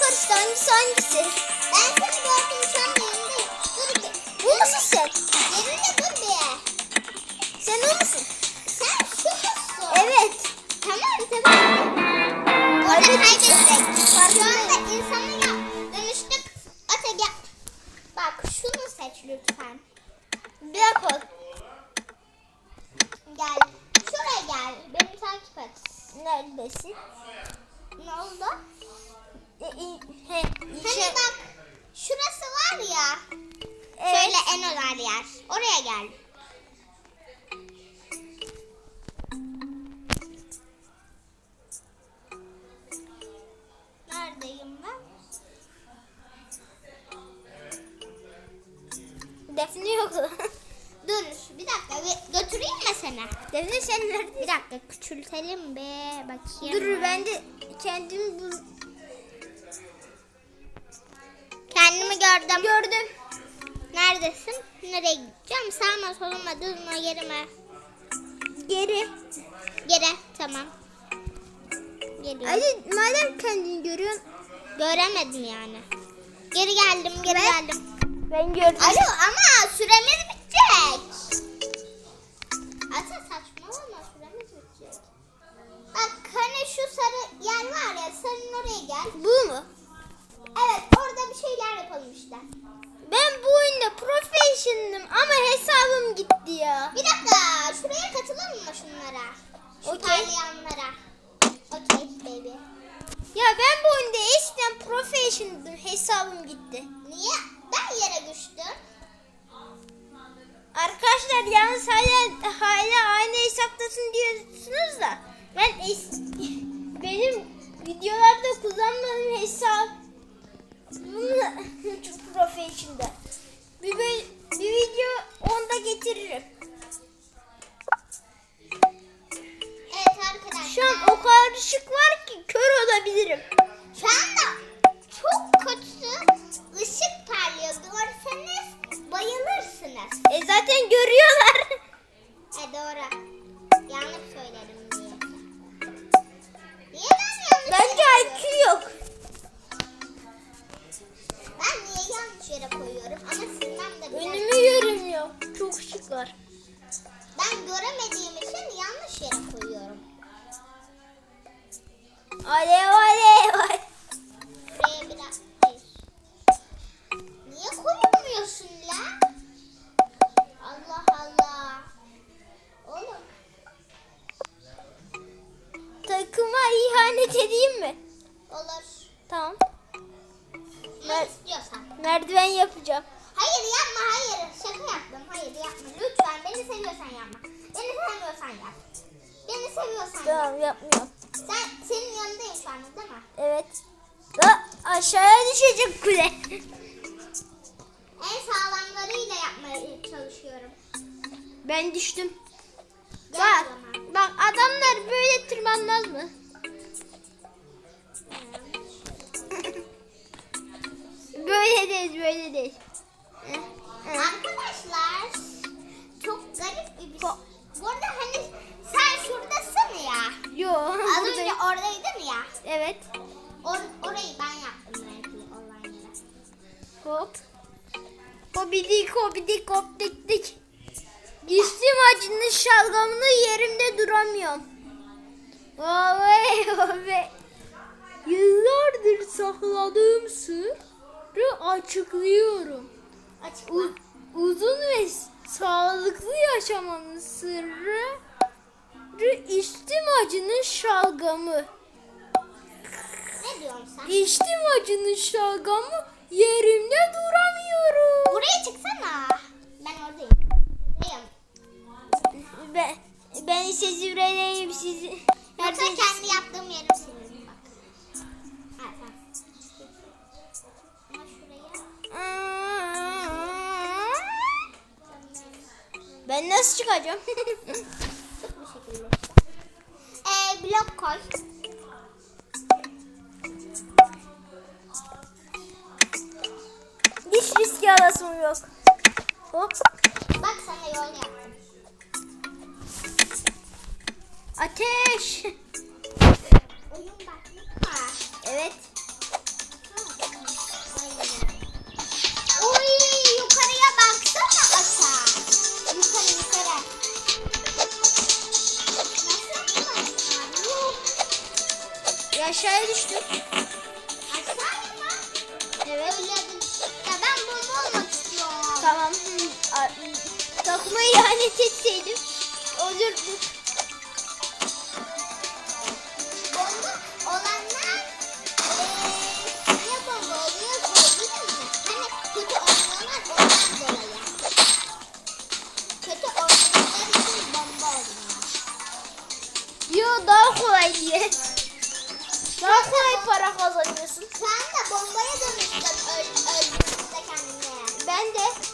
karıştı. Hangisi hangisi? Ben seni gördüm şu an yerindeyim. Dur bir. Bu musun sen? Yerinde dur bir. Sen o musun? Sen şu musun? Evet. Tamam tamam. Burada Kaybettik. kaybettik. Şu anda insana ya, dönüştük. Ata gel. Bak şunu seç lütfen. Bir dakika. Gel. Şuraya gel. Beni takip et. Neredesin? Ne oldu? E, i- he, Hani içe- bak. Şurası var ya. Evet. Şöyle en özel yer. Oraya gel. Neredeyim ben? Defne yok. Dur bir dakika gö- götüreyim mi seni? Defne sen neredesin? Bir dakika küçültelim be bakayım. Dur ben de kendimi bul Kendimi gördüm. gördüm. Neredesin? Nereye gideceğim? Sağma soluma durma yerime. Geri. Geri tamam. Geliyorum. Hadi madem kendini görüyorsun. Göremedim yani. Geri geldim geri Ben- geldim. Ben gördüm. Alo ama süremiz bitecek. Ata saçmalama süremiz bitecek. Bak hani şu sarı yer var ya senin oraya gel. Bu mu? Evet orada bir şeyler yapalım işte. Ben bu oyunda professionalım ama hesabım gitti ya. Bir dakika şuraya katılalım mı şunlara? Şu Okey. parlayanlara. Okey baby. Ya ben bu oyunda eskiden professionaldım hesabım gitti. Niye? Ben yere düştüm. Arkadaşlar yalnız hala, hala aynı hesaptasın diyorsunuz da ben es- benim videolarda kullanmadığım hesap çok professional. Olha eu aşağıya düşecek kule. En sağlamlarıyla yapmaya çalışıyorum. Ben düştüm. Gel Bak, bak adamlar böyle tırmanmaz mı? Böyle değil, böyle değil. Eh, eh. Arkadaşlar çok garip bir şey. Bu arada hani sen şuradasın ya. Yo, Az önce oradaydın ya. Evet. Or- orayı ben yaptım. Hop. Hobidik hobidik hop dik dik. Geçtim acının şalgamını yerimde duramıyorum. Vay vay. Yıllardır sakladığım sırrı açıklıyorum. Açıkla. U- uzun ve sağlıklı yaşamanın sırrı içtim acının şalgamı. Ne diyorsun sen? İçtim acının şalgamı yerimde duramıyorum. Buraya çıksana. Ben oradayım. Ben, ben ise zübreleyim sizi. Yoksa kendi yaptığım yeri silerim bak. Ben nasıl çıkacağım? Ee, blok koy. Hiç riske alasım yok. Hop. Bak sana yol yaptım. Ateş. Oyun başlık var. Evet. Oy yukarıya baksana aşağı. Yukarı yukarı. Nasıl aşağıya düştüm. Takıma ihanet etseydim. Olurdu. Bomba olanlar niye bomba oluyor söyleyeyim mi? Hani kötü oynuyorlar ondan dolayı. Kötü oynadıkları için bomba oluyor. Yo daha kolay diye. Daha kolay para kazanıyorsun. Sen de bombaya dönüştün öl öldüğünde kendini. Ben de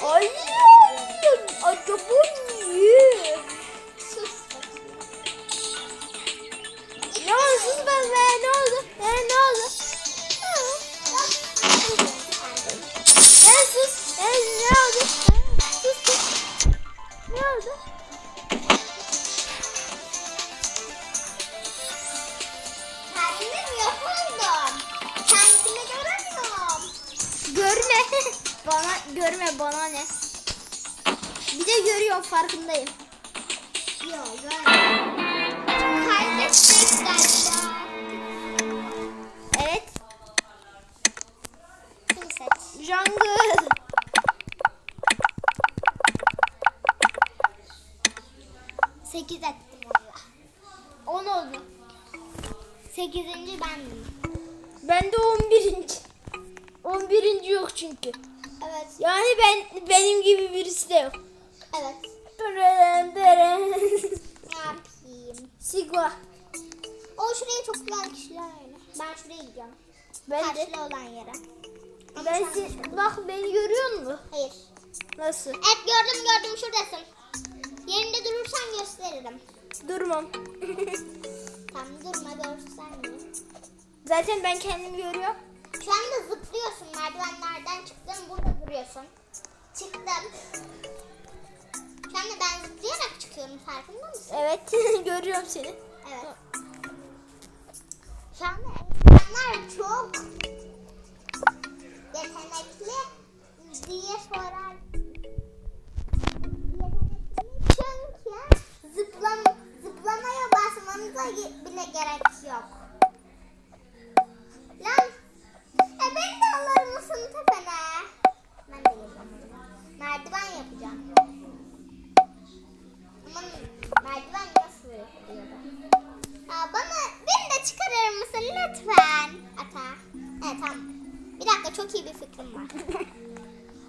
Ne- Ay. Acaba niye? Farkındayım. Yok. Evet. Jungle. Sekiz ettim valla. 10 oldu. Sekizinci ben. Ben de 11. 11. yok çünkü. Güzel kişiler öyle. Ben şuraya gidiyorum. Ben de. Karşılı olan yere. Ama Ben sen- si- bak beni görüyor musun? Hayır. Nasıl? Evet gördüm gördüm şuradasın. Yerinde durursan gösteririm. Durmam. Tamam durma göstermeyeyim. Zaten ben kendimi görüyorum. Şu anda zıplıyorsun. Merdivenlerden çıktın. Burada duruyorsun. Çıktım. Şu anda ben zıplayarak çıkıyorum. Farkında mısın? Evet görüyorum seni. Evet. Şu anda insanlar çok yetenekli diye sorar. Yetenekli çünkü zıplam zıplamaya basmanıza bile gerek yok. Lan e beni de alır mısın tepene? Ben. Merdiven yapacağım. Aman merdiven nasıl yapılıyor? Ya bana çıkarır mısın lütfen? Ata. Evet tamam. Bir dakika çok iyi bir fikrim var.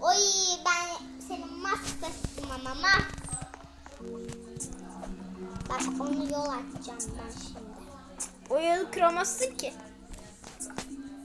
Oy ben senin maskasın ama mask. Bak onu yol atacağım ben şimdi. O yolu kıramazsın ki.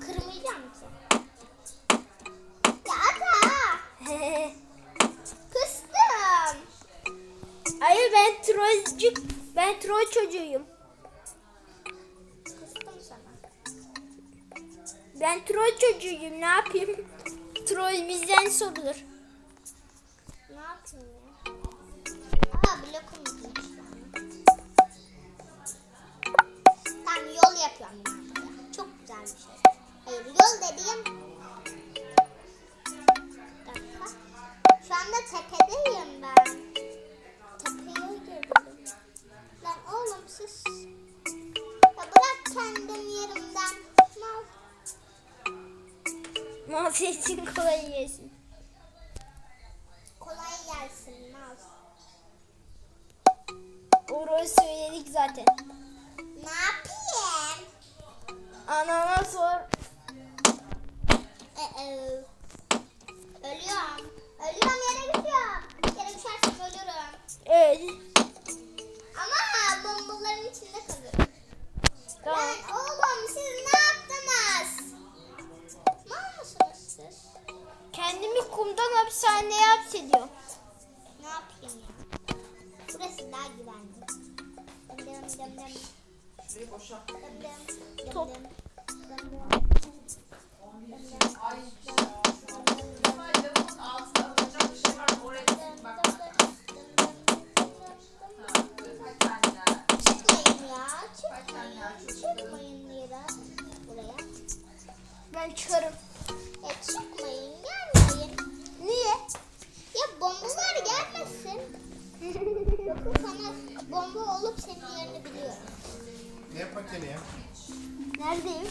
Kırmayacağım ki. Ya ata. Kıstım. Hayır ben trollcük. Ben troll çocuğuyum. Ben troll çocuğuyum ne yapayım? Troll bizden sorulur. Ne yapayım ya? Aa bitmiş. Tamam yol yapıyorum. Çok güzel bir şey. Hayır yol dediğim. Şu anda tepedeyim ben. Tepeye geldim. Lan oğlum siz. Ya bırak kendim yerimden. Mal. Mahvetsin kolay gelsin. Kolay gelsin mal. Orayı söyledik zaten. Ne yapayım? Anama sor. Ee. Ölüyorum Ben çıkarım. Ya çıkmayın. Gelmeyin. Niye? Ya bombalar gelmesin. Bakın sana bomba olup senin yerini biliyorum. Ne pakeni ya? Neredeyim?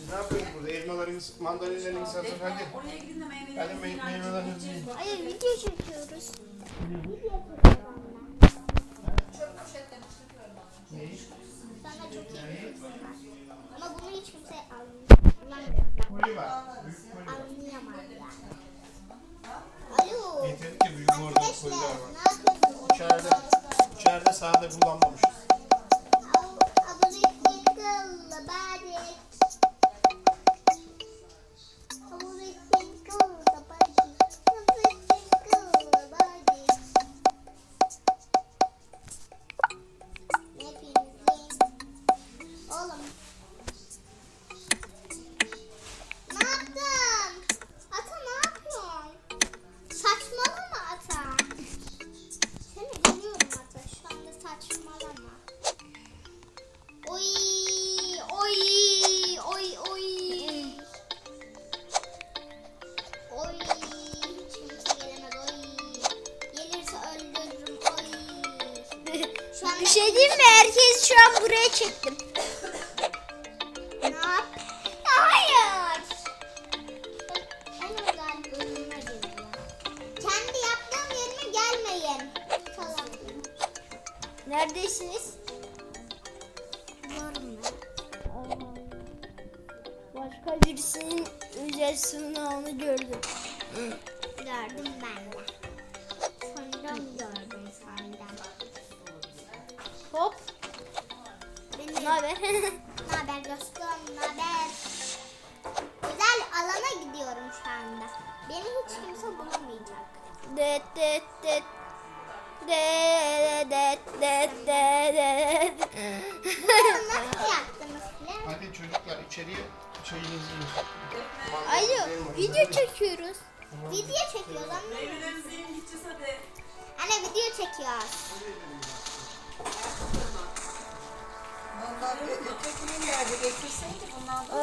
Biz ne yapıyoruz burada? Elmalarımız, mandalinalarımız satın hadi. Oraya gidin de meyveleri Hadi me meyvelerimizi yiyin. Hayır video çekiyoruz. Poşetlerini çıkarıyorum. Neyi? Sana çok iyi. Ama bunu hiç kimse anlayamaz. İçeride sahada çektim. ne yap? Kendi yaptığım yerime gelmeyin. Salak. Neredesiniz? Başka birisinin özel sınavını gördüm. Gördüm ben de. Sandım Ne haber? Ne haber dostum? Ne haber? Güzel alana gidiyorum şu anda. Beni hiç kimse bulamayacak. Det det det. Det det det det nasıl yaptınız bile? Hadi çocuklar içeriye çayınızı yiyin. Alo, video çekiyoruz. Video çekiyoruz ama. Meyvelerimizi yiyin gideceğiz hadi. Anne video çekiyoruz. Vallahi ötekinin getirseydi bundan da.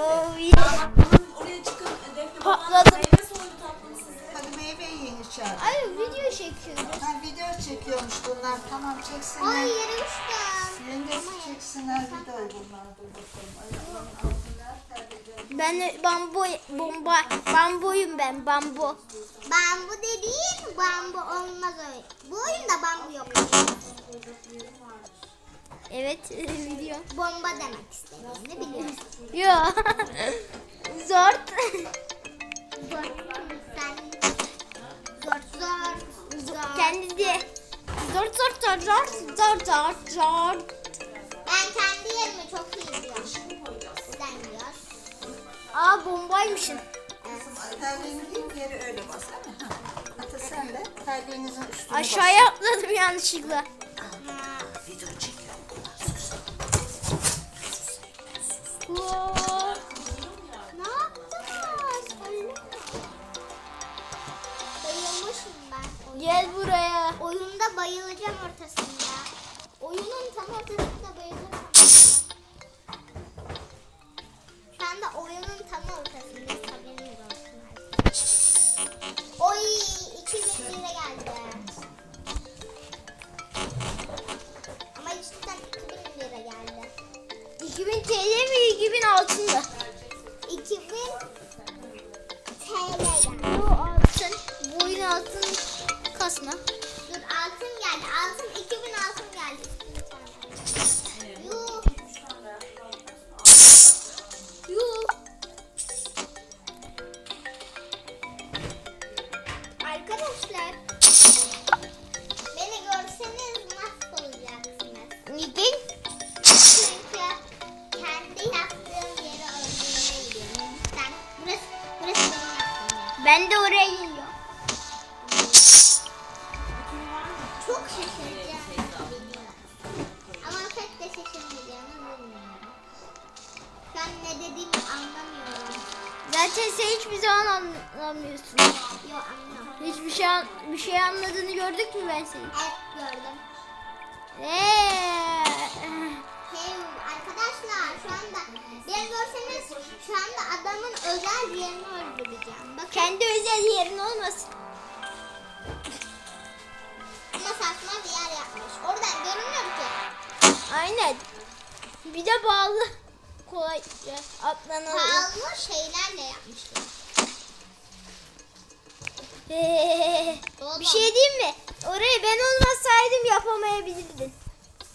Oraya çıkın. Defne Patladım. Meyve soydu tatlım size. Hadi meyve yiyin içeride. Video çekiyoruz. Ha, video çekiyormuş bunlar. Tamam çeksinler. Ay yere uçtum. Yengesi çeksinler videoyu bunlar. Dur bakalım. Ayaklarını aldılar. terbiye. Ben bambu, bomba, bambuyum ben, bambu. Bambu dediğin bambu olmaz öyle. Bu oyunda bambu yok. Evet, video. Bomba demek istediğini biliyorsun. Yo. Zor. Zor. Sen. Zor zor. Zor. Kendi diye. Zor zor zor zor zor zor zor. Ben kendi yerimi çok iyi biliyorum. Buradan gidiyoruz. Aa bombaymışsın. Evet. Terliğini giy, yeri öyle bas değil mi? Ha. Ata sen de terliğinizin üstüne Aşağıya atladım yanlışlıkla. Video podcast. классно. Şaşıracağım. Ama pek de şaşırmayacağımı bilmiyorum. Ne dediğimi anlamıyorum. Zaten sen hiçbir zaman anlamıyorsun. Yok anlıyorum. Hiçbir şey an- bir şey anladığını gördük mü ben seni? Evet gördüm. Eee. Hey arkadaşlar şu anda beni görseniz şu anda adamın özel yerini öldüreceğim. Bakın Kendi özel yerin olmasın. Saçma bir yer yapmış. Oradan görünmüyor ki. Aynen. Bir de bağlı. Kolayca atlanalım. Pahalı şeylerle yapmışlar. Ee, bir şey diyeyim mi? Orayı ben olmasaydım yapamayabilirdin.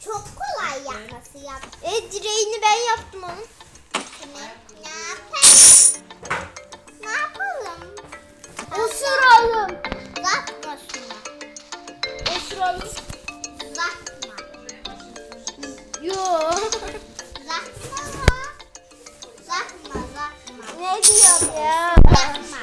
Çok kolay yapması yap. E direğini ben yaptım onun. Ne, yapalım? Ne yapalım? Osuralım. Şunu. Osuralım. Uzatma. Yo. Uzatma. Uzatma uzatma. ne diyorum ya? Uzatma.